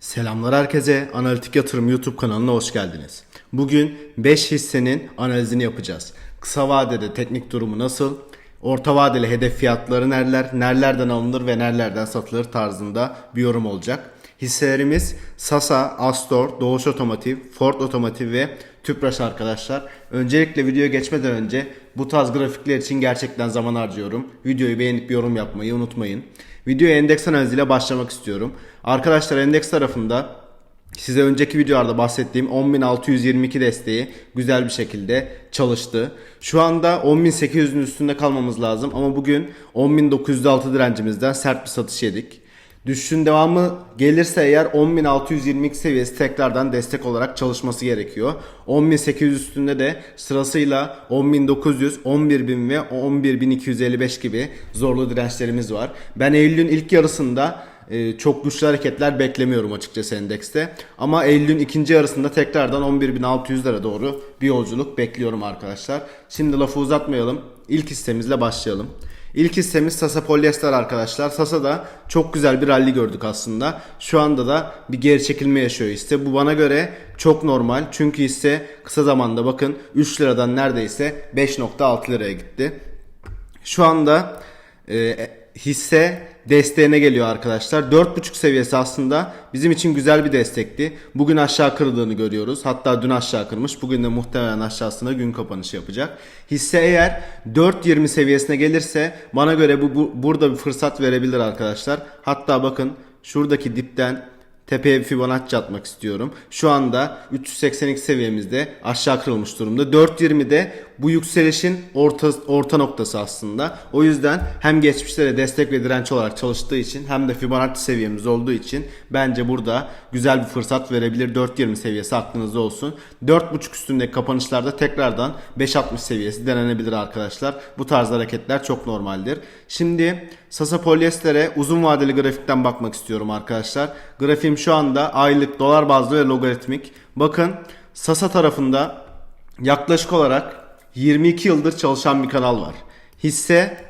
Selamlar herkese. Analitik Yatırım YouTube kanalına hoş geldiniz. Bugün 5 hissenin analizini yapacağız. Kısa vadede teknik durumu nasıl? Orta vadeli hedef fiyatları nereler? Nerelerden alınır ve nerelerden satılır tarzında bir yorum olacak. Hisselerimiz Sasa, Astor, Doğuş Otomotiv, Ford Otomotiv ve Tüpraş arkadaşlar. Öncelikle videoya geçmeden önce bu tarz grafikler için gerçekten zaman harcıyorum. Videoyu beğenip yorum yapmayı unutmayın. Videoya endeks analiziyle başlamak istiyorum. Arkadaşlar endeks tarafında size önceki videolarda bahsettiğim 10.622 desteği güzel bir şekilde çalıştı. Şu anda 10.800'ün üstünde kalmamız lazım ama bugün 10.906 direncimizden sert bir satış yedik. Düşüşün devamı gelirse eğer 10.622 seviyesi tekrardan destek olarak çalışması gerekiyor. 10.800 üstünde de sırasıyla 10.900, 11.000 ve 11.255 gibi zorlu dirençlerimiz var. Ben Eylül'ün ilk yarısında e, çok güçlü hareketler beklemiyorum açıkçası endekste. Ama Eylül'ün ikinci yarısında tekrardan 11.600'lere doğru bir yolculuk bekliyorum arkadaşlar. Şimdi lafı uzatmayalım. İlk hissemizle başlayalım. İlk hissemiz Sasa Polyester arkadaşlar. Sasa'da çok güzel bir rally gördük aslında. Şu anda da bir geri çekilme yaşıyor hisse. Bu bana göre çok normal. Çünkü hisse kısa zamanda bakın 3 liradan neredeyse 5.6 liraya gitti. Şu anda e, hisse desteğine geliyor arkadaşlar. 4.5 seviyesi aslında bizim için güzel bir destekti. Bugün aşağı kırıldığını görüyoruz. Hatta dün aşağı kırmış. Bugün de muhtemelen aşağısına gün kapanışı yapacak. Hisse eğer 4.20 seviyesine gelirse bana göre bu, bu burada bir fırsat verebilir arkadaşlar. Hatta bakın şuradaki dipten tepeye bir Fibonacci atmak istiyorum. Şu anda 382 seviyemizde aşağı kırılmış durumda. 4.20'de bu yükselişin orta, orta noktası aslında. O yüzden hem geçmişlere destek ve direnç olarak çalıştığı için hem de Fibonacci seviyemiz olduğu için bence burada güzel bir fırsat verebilir. 4.20 seviyesi aklınızda olsun. 4.5 üstündeki kapanışlarda tekrardan 5.60 seviyesi denenebilir arkadaşlar. Bu tarz hareketler çok normaldir. Şimdi Sasa Polyester'e uzun vadeli grafikten bakmak istiyorum arkadaşlar. Grafiğim şu anda aylık dolar bazlı ve logaritmik. Bakın Sasa tarafında yaklaşık olarak 22 yıldır çalışan bir kanal var. Hisse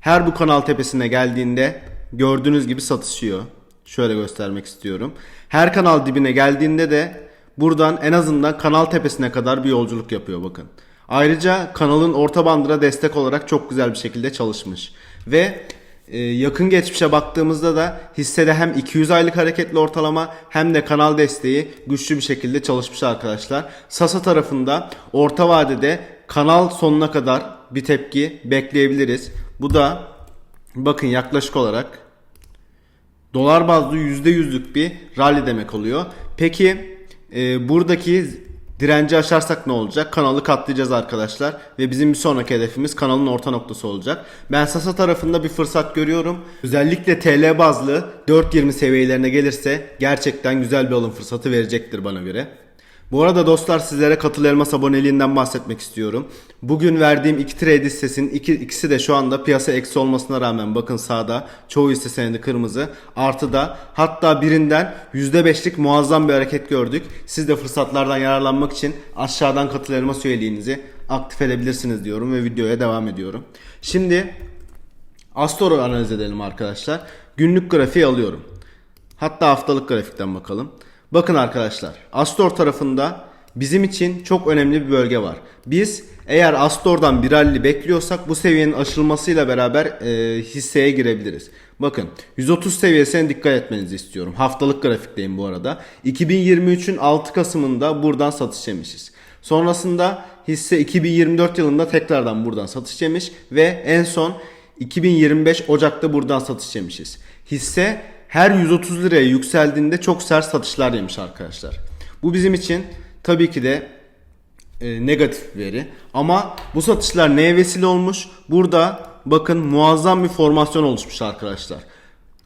her bu kanal tepesine geldiğinde gördüğünüz gibi satışıyor. Şöyle göstermek istiyorum. Her kanal dibine geldiğinde de buradan en azından kanal tepesine kadar bir yolculuk yapıyor bakın. Ayrıca kanalın orta bandıra destek olarak çok güzel bir şekilde çalışmış. Ve e, yakın geçmişe baktığımızda da hissede hem 200 aylık hareketli ortalama hem de kanal desteği güçlü bir şekilde çalışmış arkadaşlar. Sasa tarafında orta vadede kanal sonuna kadar bir tepki bekleyebiliriz. Bu da bakın yaklaşık olarak dolar bazlı %100'lük bir rally demek oluyor. Peki e, buradaki direnci aşarsak ne olacak? Kanalı katlayacağız arkadaşlar ve bizim bir sonraki hedefimiz kanalın orta noktası olacak. Ben Sasa tarafında bir fırsat görüyorum. Özellikle TL bazlı 4.20 seviyelerine gelirse gerçekten güzel bir alım fırsatı verecektir bana göre. Bu arada dostlar sizlere Katıl Elmas aboneliğinden bahsetmek istiyorum. Bugün verdiğim iki trade hissesinin iki, ikisi de şu anda piyasa eksi olmasına rağmen bakın sağda çoğu hisse senedi kırmızı. Artıda hatta birinden %5'lik muazzam bir hareket gördük. Siz de fırsatlardan yararlanmak için aşağıdan Katıl Elmas üyeliğinizi aktif edebilirsiniz diyorum ve videoya devam ediyorum. Şimdi Astor'u analiz edelim arkadaşlar. Günlük grafiği alıyorum. Hatta haftalık grafikten bakalım. Bakın arkadaşlar Astor tarafında bizim için çok önemli bir bölge var. Biz eğer Astor'dan bir rally bekliyorsak bu seviyenin aşılmasıyla beraber e, hisseye girebiliriz. Bakın 130 seviyesine dikkat etmenizi istiyorum. Haftalık grafikteyim bu arada. 2023'ün 6 Kasım'ında buradan satış yemişiz. Sonrasında hisse 2024 yılında tekrardan buradan satış yemiş ve en son 2025 Ocak'ta buradan satış yemişiz. Hisse her 130 liraya yükseldiğinde çok sert satışlar yemiş arkadaşlar. Bu bizim için tabii ki de e, negatif bir veri. Ama bu satışlar neye vesile olmuş? Burada bakın muazzam bir formasyon oluşmuş arkadaşlar.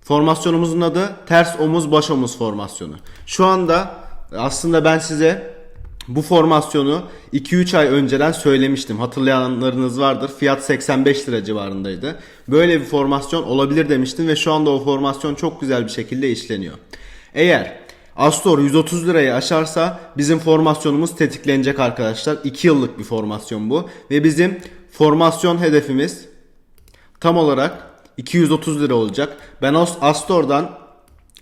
Formasyonumuzun adı ters omuz baş omuz formasyonu. Şu anda aslında ben size bu formasyonu 2-3 ay önceden söylemiştim. Hatırlayanlarınız vardır. Fiyat 85 lira civarındaydı. Böyle bir formasyon olabilir demiştim ve şu anda o formasyon çok güzel bir şekilde işleniyor. Eğer Astor 130 lirayı aşarsa bizim formasyonumuz tetiklenecek arkadaşlar. 2 yıllık bir formasyon bu ve bizim formasyon hedefimiz tam olarak 230 lira olacak. Ben Astor'dan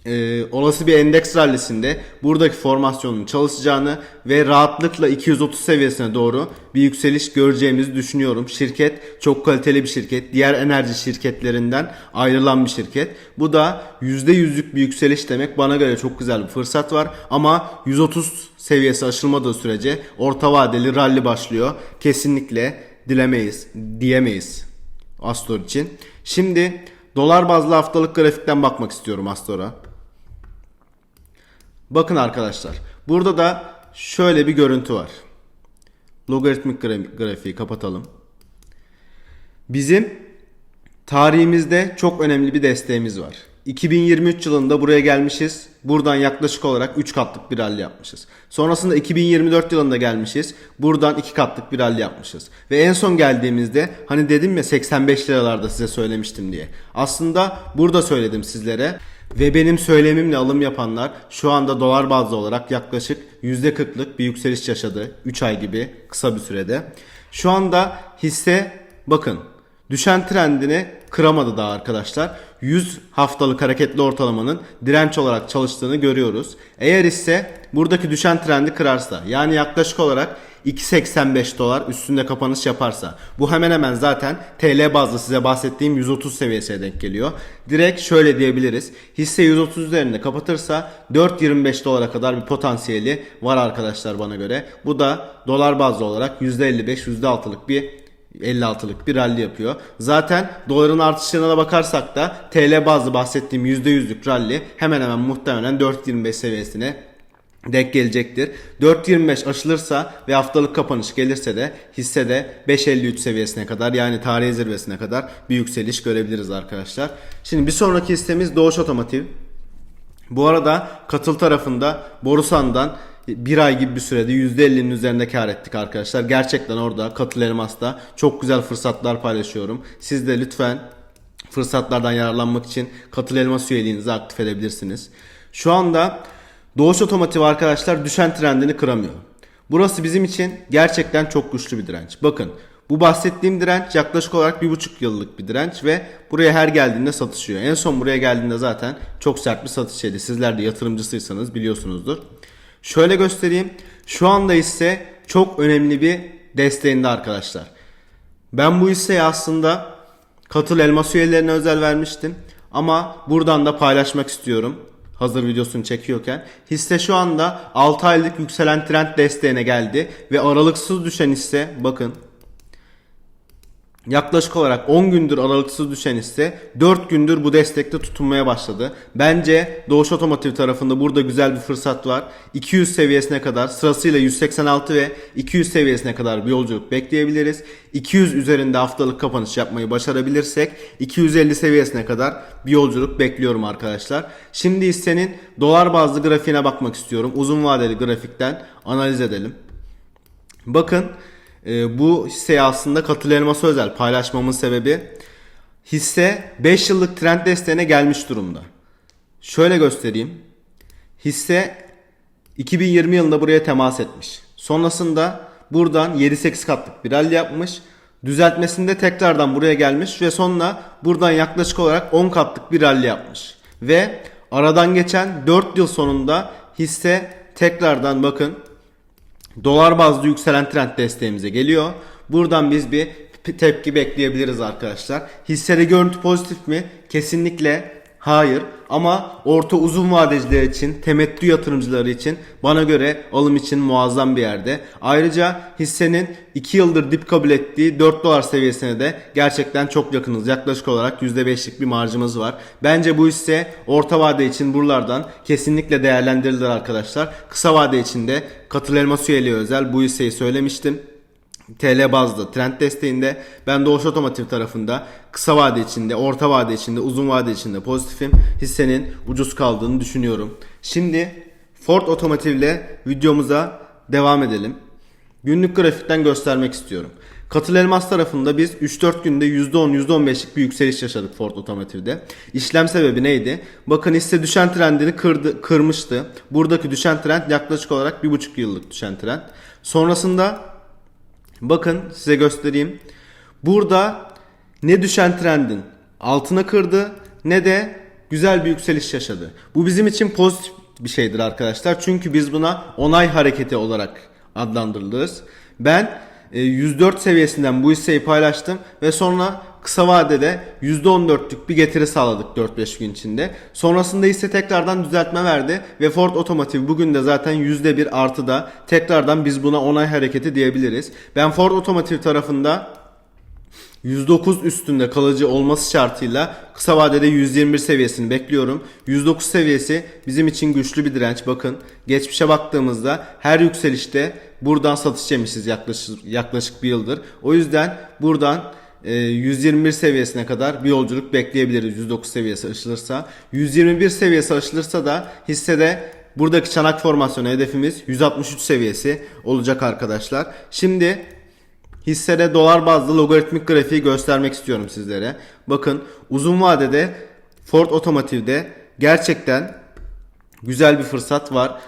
e, olası bir endeks rallisinde buradaki formasyonun çalışacağını ve rahatlıkla 230 seviyesine doğru bir yükseliş göreceğimizi düşünüyorum. Şirket çok kaliteli bir şirket. Diğer enerji şirketlerinden ayrılan bir şirket. Bu da %100'lük bir yükseliş demek. Bana göre çok güzel bir fırsat var. Ama 130 seviyesi aşılmadığı sürece orta vadeli rally başlıyor. Kesinlikle dilemeyiz, diyemeyiz Astor için. Şimdi dolar bazlı haftalık grafikten bakmak istiyorum Astor'a. Bakın arkadaşlar. Burada da şöyle bir görüntü var. Logaritmik gra- grafiği kapatalım. Bizim tarihimizde çok önemli bir desteğimiz var. 2023 yılında buraya gelmişiz. Buradan yaklaşık olarak 3 katlık bir rally yapmışız. Sonrasında 2024 yılında gelmişiz. Buradan 2 katlık bir rally yapmışız. Ve en son geldiğimizde hani dedim ya 85 liralarda size söylemiştim diye. Aslında burada söyledim sizlere. Ve benim söylemimle alım yapanlar şu anda dolar bazlı olarak yaklaşık %40'lık bir yükseliş yaşadı. 3 ay gibi kısa bir sürede. Şu anda hisse bakın düşen trendini kıramadı daha arkadaşlar. 100 haftalık hareketli ortalamanın direnç olarak çalıştığını görüyoruz. Eğer ise buradaki düşen trendi kırarsa yani yaklaşık olarak 2.85 dolar üstünde kapanış yaparsa bu hemen hemen zaten TL bazlı size bahsettiğim 130 seviyesine denk geliyor. Direkt şöyle diyebiliriz. Hisse 130 üzerinde kapatırsa 4.25 dolara kadar bir potansiyeli var arkadaşlar bana göre. Bu da dolar bazlı olarak %55 %6'lık bir 56'lık bir rally yapıyor. Zaten doların artışlarına da bakarsak da TL bazlı bahsettiğim %100'lük rally hemen hemen muhtemelen 4.25 seviyesine denk gelecektir. 4.25 aşılırsa ve haftalık kapanış gelirse de hissede 5.53 seviyesine kadar yani tarihi zirvesine kadar bir yükseliş görebiliriz arkadaşlar. Şimdi bir sonraki hissemiz Doğuş Otomotiv. Bu arada katıl tarafında Borusan'dan bir ay gibi bir sürede %50'nin üzerinde kar ettik arkadaşlar. Gerçekten orada katıl elmasta çok güzel fırsatlar paylaşıyorum. Siz de lütfen fırsatlardan yararlanmak için katıl elmas üyeliğinizi aktif edebilirsiniz. Şu anda Doğuş Otomotiv arkadaşlar düşen trendini kıramıyor. Burası bizim için gerçekten çok güçlü bir direnç. Bakın bu bahsettiğim direnç yaklaşık olarak bir buçuk yıllık bir direnç ve buraya her geldiğinde satışıyor. En son buraya geldiğinde zaten çok sert bir satış yedi. Sizler de yatırımcısıysanız biliyorsunuzdur. Şöyle göstereyim. Şu anda ise çok önemli bir desteğinde arkadaşlar. Ben bu hisseyi aslında katıl elmas üyelerine özel vermiştim. Ama buradan da paylaşmak istiyorum. Hazır videosunu çekiyorken. Hisse şu anda 6 aylık yükselen trend desteğine geldi. Ve aralıksız düşen hisse bakın Yaklaşık olarak 10 gündür aralıksız düşen hisse 4 gündür bu destekte tutunmaya başladı. Bence Doğuş Otomotiv tarafında burada güzel bir fırsat var. 200 seviyesine kadar sırasıyla 186 ve 200 seviyesine kadar bir yolculuk bekleyebiliriz. 200 üzerinde haftalık kapanış yapmayı başarabilirsek 250 seviyesine kadar bir yolculuk bekliyorum arkadaşlar. Şimdi hissenin dolar bazlı grafiğine bakmak istiyorum. Uzun vadeli grafikten analiz edelim. Bakın e, bu hisseyi aslında katıl elması özel paylaşmamın sebebi hisse 5 yıllık trend desteğine gelmiş durumda. Şöyle göstereyim. Hisse 2020 yılında buraya temas etmiş. Sonrasında buradan 7-8 katlık bir rally yapmış. Düzeltmesinde tekrardan buraya gelmiş ve sonra buradan yaklaşık olarak 10 katlık bir rally yapmış. Ve aradan geçen 4 yıl sonunda hisse tekrardan bakın Dolar bazlı yükselen trend desteğimize geliyor. Buradan biz bir tepki bekleyebiliriz arkadaşlar. Hissede görüntü pozitif mi? Kesinlikle hayır. Ama orta uzun vadeciler için, temettü yatırımcıları için bana göre alım için muazzam bir yerde. Ayrıca hissenin 2 yıldır dip kabul ettiği 4 dolar seviyesine de gerçekten çok yakınız. Yaklaşık olarak %5'lik bir marjımız var. Bence bu hisse orta vade için buralardan kesinlikle değerlendirilir arkadaşlar. Kısa vade için de katıl elmas özel bu hisseyi söylemiştim. TL bazlı trend desteğinde ben Doğuş Otomotiv tarafında kısa vade içinde, orta vade içinde, uzun vade içinde pozitifim. Hissenin ucuz kaldığını düşünüyorum. Şimdi Ford Otomotiv ile videomuza devam edelim. Günlük grafikten göstermek istiyorum. Katıl elmas tarafında biz 3-4 günde %10 %15'lik bir yükseliş yaşadık Ford Otomotiv'de. İşlem sebebi neydi? Bakın hisse düşen trendini kırdı, kırmıştı. Buradaki düşen trend yaklaşık olarak 1,5 yıllık düşen trend. Sonrasında Bakın size göstereyim. Burada ne düşen trendin altına kırdı ne de güzel bir yükseliş yaşadı. Bu bizim için pozitif bir şeydir arkadaşlar. Çünkü biz buna onay hareketi olarak adlandırılırız. Ben e, 104 seviyesinden bu hisseyi paylaştım ve sonra kısa vadede %14'lük bir getiri sağladık 4-5 gün içinde. Sonrasında hisse tekrardan düzeltme verdi ve Ford Otomotiv bugün de zaten %1 artıda tekrardan biz buna onay hareketi diyebiliriz. Ben Ford Otomotiv tarafında 109 üstünde kalıcı olması şartıyla kısa vadede 121 seviyesini bekliyorum. 109 seviyesi bizim için güçlü bir direnç. Bakın geçmişe baktığımızda her yükselişte buradan satış yemişiz yaklaşık, yaklaşık bir yıldır. O yüzden buradan 121 seviyesine kadar bir yolculuk bekleyebiliriz 109 seviyesi aşılırsa. 121 seviyesi aşılırsa da hissede buradaki çanak formasyonu hedefimiz 163 seviyesi olacak arkadaşlar. Şimdi Hissede dolar bazlı logaritmik grafiği göstermek istiyorum sizlere. Bakın uzun vadede Ford Otomotiv'de gerçekten güzel bir fırsat var.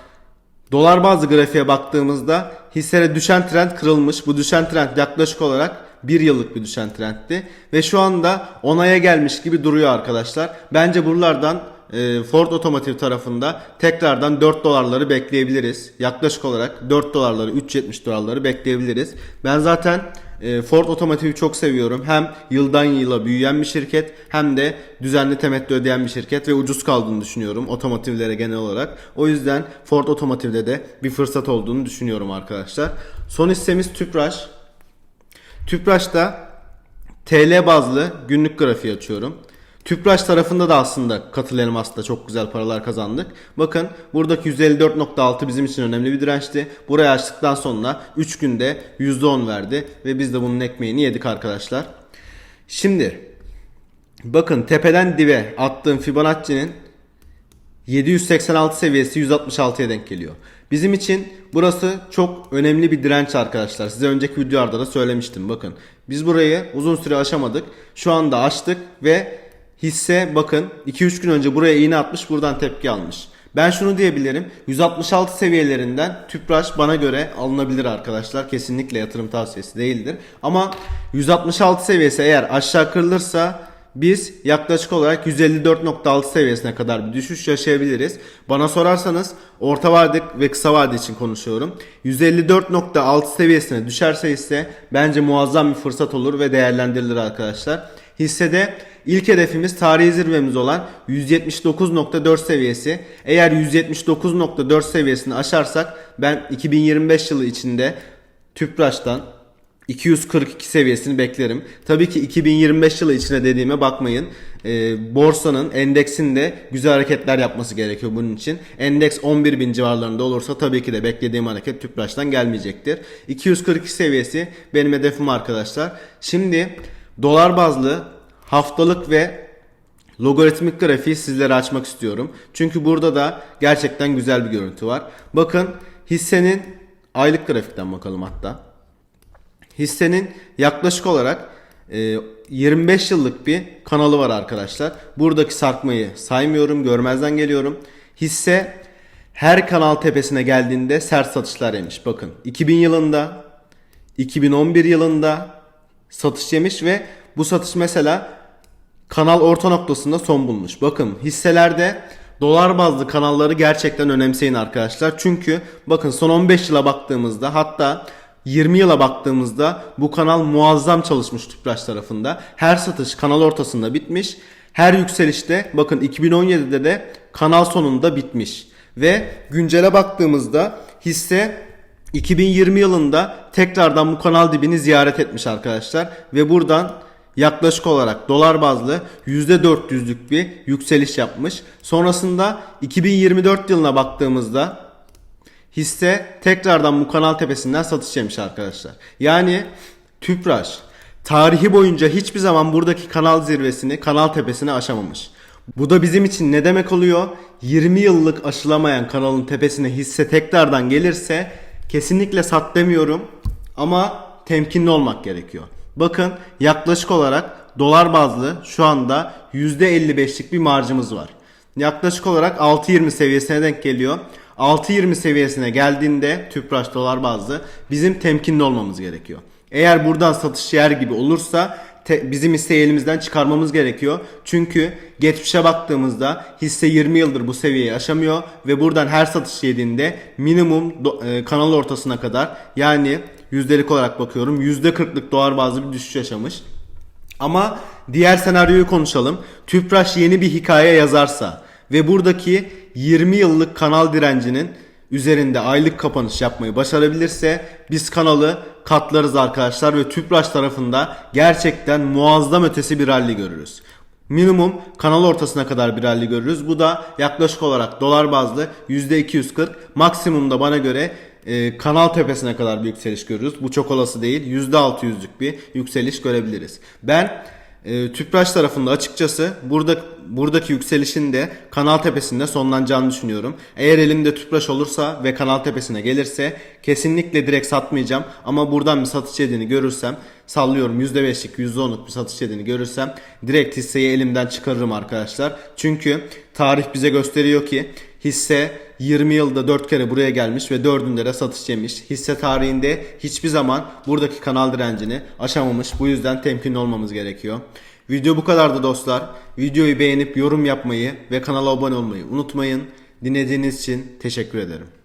Dolar bazlı grafiğe baktığımızda hissede düşen trend kırılmış. Bu düşen trend yaklaşık olarak bir yıllık bir düşen trendti. Ve şu anda onaya gelmiş gibi duruyor arkadaşlar. Bence buralardan e, Ford Otomotiv tarafında tekrardan 4 dolarları bekleyebiliriz. Yaklaşık olarak 4 dolarları 3.70 dolarları bekleyebiliriz. Ben zaten e, Ford Otomotiv'i çok seviyorum. Hem yıldan yıla büyüyen bir şirket hem de düzenli temettü ödeyen bir şirket ve ucuz kaldığını düşünüyorum otomotivlere genel olarak. O yüzden Ford Otomotiv'de de bir fırsat olduğunu düşünüyorum arkadaşlar. Son hissemiz Tüpraş. Tüpraş'ta TL bazlı günlük grafiği açıyorum. Tüpraş tarafında da aslında katıl elmasla çok güzel paralar kazandık. Bakın buradaki 154.6 bizim için önemli bir dirençti. Burayı açtıktan sonra 3 günde %10 verdi ve biz de bunun ekmeğini yedik arkadaşlar. Şimdi bakın tepeden dibe attığım Fibonacci'nin 786 seviyesi 166'ya denk geliyor. Bizim için burası çok önemli bir direnç arkadaşlar. Size önceki videolarda da söylemiştim. Bakın biz burayı uzun süre aşamadık. Şu anda açtık ve hisse bakın 2-3 gün önce buraya iğne atmış buradan tepki almış. Ben şunu diyebilirim. 166 seviyelerinden Tüpraş bana göre alınabilir arkadaşlar. Kesinlikle yatırım tavsiyesi değildir. Ama 166 seviyesi eğer aşağı kırılırsa biz yaklaşık olarak 154.6 seviyesine kadar bir düşüş yaşayabiliriz. Bana sorarsanız orta vade ve kısa vade için konuşuyorum. 154.6 seviyesine düşerse ise bence muazzam bir fırsat olur ve değerlendirilir arkadaşlar. Hissede ilk hedefimiz tarihi zirvemiz olan 179.4 seviyesi. Eğer 179.4 seviyesini aşarsak ben 2025 yılı içinde Tüpraş'tan 242 seviyesini beklerim. Tabii ki 2025 yılı içine dediğime bakmayın. Ee, borsanın, endeksin de güzel hareketler yapması gerekiyor bunun için. Endeks 11 bin civarlarında olursa tabii ki de beklediğim hareket Tüpraş'tan gelmeyecektir. 242 seviyesi benim hedefim arkadaşlar. Şimdi dolar bazlı haftalık ve logaritmik grafiği sizlere açmak istiyorum. Çünkü burada da gerçekten güzel bir görüntü var. Bakın hissenin aylık grafikten bakalım hatta hissenin yaklaşık olarak e, 25 yıllık bir kanalı var arkadaşlar. Buradaki sarkmayı saymıyorum, görmezden geliyorum. Hisse her kanal tepesine geldiğinde sert satışlar yemiş. Bakın 2000 yılında, 2011 yılında satış yemiş ve bu satış mesela kanal orta noktasında son bulmuş. Bakın hisselerde dolar bazlı kanalları gerçekten önemseyin arkadaşlar. Çünkü bakın son 15 yıla baktığımızda hatta 20 yıla baktığımızda bu kanal muazzam çalışmış Tüpraş tarafında. Her satış kanal ortasında bitmiş. Her yükselişte bakın 2017'de de kanal sonunda bitmiş. Ve güncele baktığımızda hisse 2020 yılında tekrardan bu kanal dibini ziyaret etmiş arkadaşlar. Ve buradan yaklaşık olarak dolar bazlı %400'lük bir yükseliş yapmış. Sonrasında 2024 yılına baktığımızda hisse tekrardan bu kanal tepesinden satış yemiş arkadaşlar. Yani Tüpraş tarihi boyunca hiçbir zaman buradaki kanal zirvesini, kanal tepesini aşamamış. Bu da bizim için ne demek oluyor? 20 yıllık aşılamayan kanalın tepesine hisse tekrardan gelirse kesinlikle sat demiyorum ama temkinli olmak gerekiyor. Bakın yaklaşık olarak dolar bazlı şu anda %55'lik bir marjımız var. Yaklaşık olarak 6.20 seviyesine denk geliyor. 6.20 seviyesine geldiğinde Tüpraş dolar bazlı bizim temkinli olmamız gerekiyor. Eğer buradan satış yer gibi olursa te- bizim hisseyi elimizden çıkarmamız gerekiyor. Çünkü geçmişe baktığımızda hisse 20 yıldır bu seviyeyi aşamıyor ve buradan her satış yediğinde minimum do- e, kanal ortasına kadar yani yüzdelik olarak bakıyorum %40'lık dolar bazlı bir düşüş yaşamış. Ama diğer senaryoyu konuşalım. Tüpraş yeni bir hikaye yazarsa ve buradaki 20 yıllık kanal direncinin üzerinde aylık kapanış yapmayı başarabilirse biz kanalı katlarız arkadaşlar ve Tüpraş tarafında gerçekten muazzam ötesi bir rally görürüz. Minimum kanal ortasına kadar bir rally görürüz. Bu da yaklaşık olarak dolar bazlı %240. Maksimumda bana göre e, kanal tepesine kadar bir yükseliş görürüz. Bu çok olası değil. %600'lük bir yükseliş görebiliriz. Ben e, Tüpraş tarafında açıkçası burada buradaki yükselişin de kanal tepesinde sonlanacağını düşünüyorum. Eğer elimde Tüpraş olursa ve kanal tepesine gelirse kesinlikle direkt satmayacağım. Ama buradan bir satış yediğini görürsem sallıyorum %5'lik %10'luk bir satış yediğini görürsem direkt hisseyi elimden çıkarırım arkadaşlar. Çünkü tarih bize gösteriyor ki hisse 20 yılda 4 kere buraya gelmiş ve 4'ünde de satış yemiş. Hisse tarihinde hiçbir zaman buradaki kanal direncini aşamamış. Bu yüzden temkinli olmamız gerekiyor. Video bu kadardı dostlar. Videoyu beğenip yorum yapmayı ve kanala abone olmayı unutmayın. Dinlediğiniz için teşekkür ederim.